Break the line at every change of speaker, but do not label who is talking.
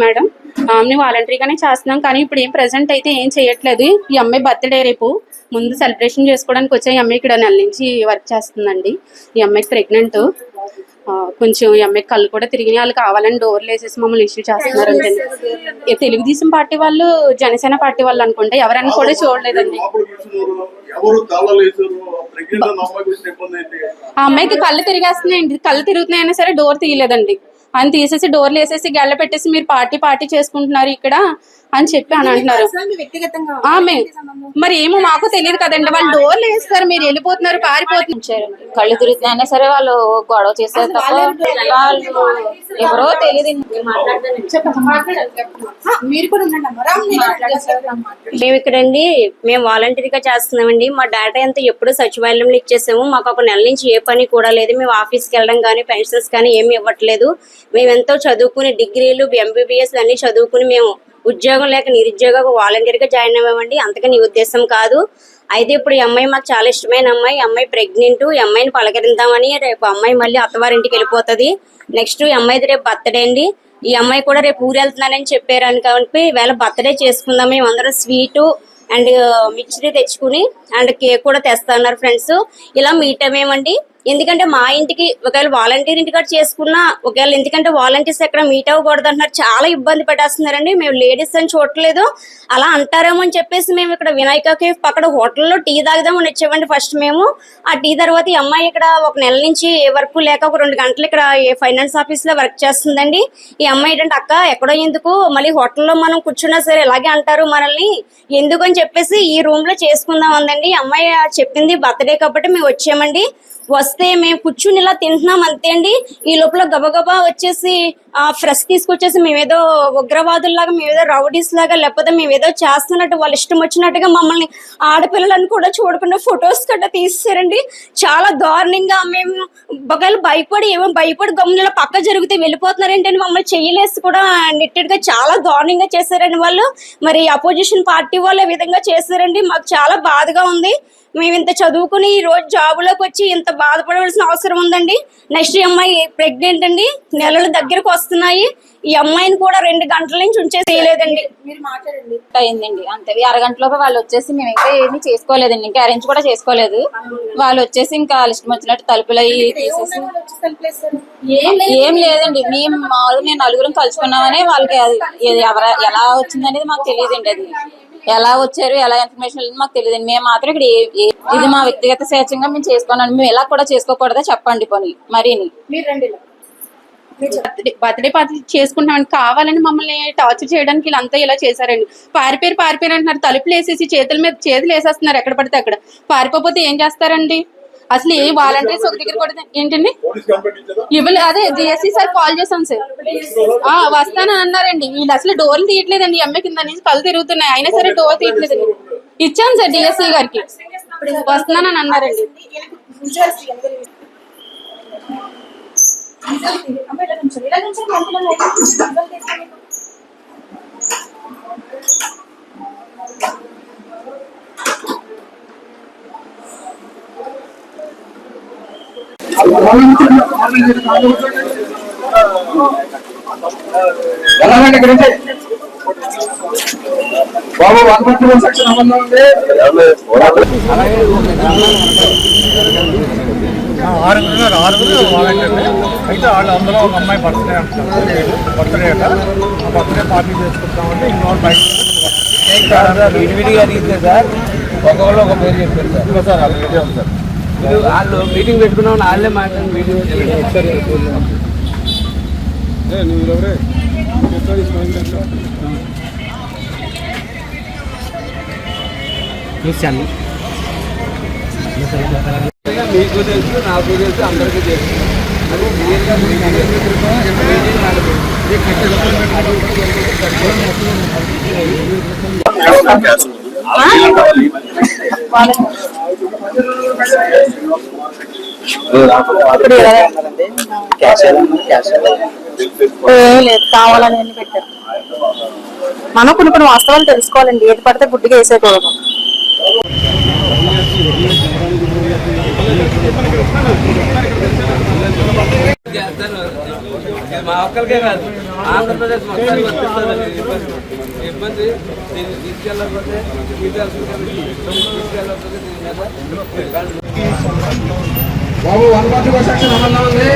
Madam. ఆమె వాలంటరీగానే చేస్తున్నాం. కానీ ఇప్పుడు ఏం ప్రెసెంట్ అయితే ఏం చేయట్లేదు. ఈ అమ్మాయి బర్త్డే రేపు ముందు సెలబ్రేషన్ చేసుకోవడానికి వచ్చే ఈ అమ్మాయి ఇక్కడ నెల నుంచి వర్క్ చేస్తుందండి. ఈ అమ్మాయికి ప్రెగ్నెంట్ కొంచెం ఈ అమ్మాయి కళ్ళు కూడా తిరిగి వాళ్ళు కావాలని డోర్లు వేసేసి మమ్మల్ని ఇష్యూ చేస్తున్నారు అంటే తెలుగుదేశం పార్టీ వాళ్ళు జనసేన పార్టీ వాళ్ళు అనుకుంటే ఎవరైనా కూడా చూడలేదండి. ఆ అమ్మాయికి కళ్ళు తిరిగేస్తున్నాయండి. కళ్ళు తిరుగుతున్నాయైనా సరే డోర్ తీయలేదండి. అని తీసేసి డోర్లు వేసేసి గళ్ళ పెట్టేసి మీరు పార్టీ పార్టీ చేసుకుంటున్నారు ఇక్కడ అని చెప్పి అని అంటున్నారు.
వ్యక్తిగతంగా
ఆమె మరి ఏమో మాకు తెలియదు కదండి వాళ్ళు డోర్లు వేస్తారు మీరు వెళ్ళిపోతున్నారు పారిపోతున్నారు.
కళ్ళు తిరుగుతున్నాయినా సరే వాళ్ళు గొడవ చేశారు తప్ప వాళ్ళు ఎవరో తెలియదు.
మేము ఇక్కడండి. మేము వాలంటీర్గా చేస్తున్నామండి. మా డేటా అంతా ఎప్పుడు సచివాలయంలో ఇచ్చేసాము మాకు ఒక నెల నుంచి ఏ పని కూడా లేదు. మేము ఆఫీస్కి వెళ్ళడం కానీ పెన్షన్స్ కానీ ఏమి ఇవ్వట్లేదు. మేము ఎంతో చదువుకుని డిగ్రీలు ఎంబీబీఎస్ అన్ని చదువుకుని మేము ఉద్యోగం లేక నిరుద్యోగ వాలంటీర్గా జాయిన్ అవ్వమండి. అంతకని నీ ఉద్దేశం కాదు. అయితే ఇప్పుడు ఈ అమ్మాయి మాకు చాలా ఇష్టమైన అమ్మాయి. ఈ అమ్మాయి ప్రెగ్నెంట్ ఈ అమ్మాయిని పలకరిద్దామని రేపు అమ్మాయి మళ్ళీ అత్తవారింటికి వెళ్ళిపోతుంది. నెక్స్ట్ ఈ అమ్మాయిది రేపు బర్త్డే అండి. ఈ అమ్మాయి కూడా రేపు ఊరు వెళ్తున్నానని చెప్పారు కాబట్టి వేళ బర్త్డే చేసుకుందాం. మేము అందరం స్వీటు అండ్ మిక్చరీ తెచ్చుకుని అండ్ కేక్ కూడా తెస్తున్నారు ఫ్రెండ్స్ ఇలా మీట్ అయ్యామండి. ఎందుకంటే మా ఇంటికి ఒకవేళ వాలంటీర్ ఇంటి కూడా చేసుకున్నా ఒకవేళ ఎందుకంటే వాలంటీర్స్ ఎక్కడ మీట్ అవ్వకూడదు అంటున్నారు చాలా ఇబ్బంది పడేస్తున్నారండి మేము లేడీస్ అని చూడట్లేదు. అలా అంటారేమో అని చెప్పేసి మేము ఇక్కడ వినాయక కేఫ్ పక్కన హోటల్లో టీ తాగుదామని వచ్చామండి ఫస్ట్ మేము. ఆ టీ తర్వాత ఈ అమ్మాయి ఇక్కడ ఒక నెల నుంచి ఏ వర్క్ లేక ఒక రెండు గంటలు ఇక్కడ ఏ ఫైనాన్స్ ఆఫీస్లో వర్క్ చేస్తుందండి. ఈ అమ్మాయి ఏంటంటే అక్క ఎక్కడో ఎందుకు? మళ్ళీ హోటల్లో మనం కూర్చున్నా సరే ఇలాగే అంటారు మనల్ని? ఎందుకు? అని చెప్పేసి ఈ రూమ్లో చేసుకుందాం అందండి. అమ్మాయి చెప్పింది బర్త్డే కాబట్టి మేము వచ్చామండి. వస్తే మేము కూర్చుని ఇలా తింటున్నాం అంతే అండి. ఈ లోపల గబగబా వచ్చేసి ఆ ఫ్రెష్ తీసుకొచ్చేసి మేమేదో ఉగ్రవాదుల్లాగా మేమేదో రౌడీస్ లాగా లేకపోతే మేమేదో చేస్తున్నట్టు వాళ్ళు ఇష్టం వచ్చినట్టుగా మమ్మల్ని ఆడపిల్లలను కూడా చూడకుండా ఫొటోస్ కట్ట తీసేసారండి చాలా దారుణంగా మేము ఒకవేళ భయపడి ఏమో భయపడి గమ్మున పక్క జరిగితే వెళ్ళిపోతున్నారు ఏంటంటే మమ్మల్ని చెయ్యలేసి కూడా నిట్టెడ్గా చాలా దారుణంగా చేశారండి వాళ్ళు. మరి అపోజిషన్ పార్టీ వాళ్ళు విధంగా చేశారండి. మాకు చాలా బాధగా ఉంది. మేము ఇంత చదువుకుని ఈ రోజు జాబులోకి వచ్చి ఇంత బాధపడవలసిన అవసరం ఉందండి. నెక్స్ట్ ఈ అమ్మాయి ప్రెగ్నెంట్ అండి. నెలలు దగ్గరకు వస్తున్నాయి. ఈ అమ్మాయిని కూడా రెండు గంటల నుంచి ఉంచేసి చేయలేదండి.
మీరు మాట్లాడండి.
అయిందండి. అంతే. అరగంటలోపు వాళ్ళు వచ్చేసి మేము ఇంకా ఏమీ చేసుకోలేదండి. ఇంకా అరేంజ్ కూడా చేసుకోలేదు. వాళ్ళు వచ్చేసి ఇంకా ఇష్టం వచ్చినట్టు తలుపులు అవి తీసేసి. ఏం లేదండి. మేము మామూలుగా మేము నలుగురం కలుసుకున్నామని వాళ్ళకి అది ఎవర ఎలా వచ్చిందనేది మాకు తెలియదండి అది. ఎలా వచ్చారు ఎలా ఇన్ఫర్మేషన్ వెళ్ళింది మాకు తెలియదు మేము మాత్రం ఇక్కడ ఏ- ఇది మా వ్యక్తిగత స్వేచ్ఛంగా మేము చేసుకున్నాం మేము ఎలా కూడా చేసుకోకూడదా చెప్పండి పని మరీని
బర్త్డే బర్త్డే పార్టీ చేసుకుంటామని కావాలని మమ్మల్ని టార్చర్ చేయడానికి వీళ్ళంతా ఇలా చేశారండి. పారిపేరు పారిపేరు అంటున్నారు. తలుపులు వేసేసి చేతుల మీద చేతులు వేసేస్తున్నారు. ఎక్కడ పడితే అక్కడ. పారిపోతే ఏం చేస్తారండి? అసలు ఏ వాలంటీర్స్ ఒక దగ్గర కూడా ఏంటండి? ఇవ్వలే అదే డిఎస్సి సార్ కాల్ చేశాం సార్. ఆ వస్తానని అన్నారండి. వీళ్ళు అసలు డోర్లు తీయట్లేదండి. అమ్మాయి కింద నుంచి కళ్ళు తిరుగుతున్నాయి. అయినా సరే డోర్ తీయట్లేదండి. ఇచ్చాం సార్ డిఎస్సి గారికి. వస్తున్నానని అన్నారండి.
ఇలా. ఇలా నుంచోండి. అందులో లైట్ visual తీసుకోండి.
ఎలాగంటే గురించి బాబు వన్ ఫిఫ్టీ వన్ సెక్షన్ అమల్లో ఉంది
ఆరుగురు ఆరుగురు వాలంటీర్లు అయితే వాళ్ళు అందులో ఒక అమ్మాయి బర్త్డే అంటున్నారు బర్త్డే అట ఆ బర్త్డే పార్టీ చేసుకుంటామంటే ఇంకోటి బయట
విడివిడిగా అడిగితే సార్ ఒకళ్ళు ఒక పేరు చెప్పారు సార్
ఇంకో సార్ అది ఇదే ఉంది సార్
మీరు వాళ్ళు మీటింగ్ పెట్టుకున్నాం వాళ్ళే మాట్లాడి మీటింగ్ మీకు తెలుసు నాకు తెలుసు అందరికీ తెలుసు. అది
లేదు కావాలని ఎన్ని పెట్టారు. మనం కొన్ని కొన్ని వాస్తవాలు తెలుసుకోవాలండి. ఏది పడితే గుడ్డిగా వేసేయకూడదు.
మా ఒక్కరికే కాదు ఆంధ్రప్రదేశ్ మొత్తానికి వర్తిస్తుంది ఈ ఇబ్బంది ఈ ఇబ్బంది దీన్ని తీసుకెళ్ళకపోతే తీసుకెళ్ళకపోతే తీసుకెళ్ళకపోతే దీని మీద
బాబు వన్ ఫార్టీ ఫోర్ సెక్షన్ అమల్లో ఉంది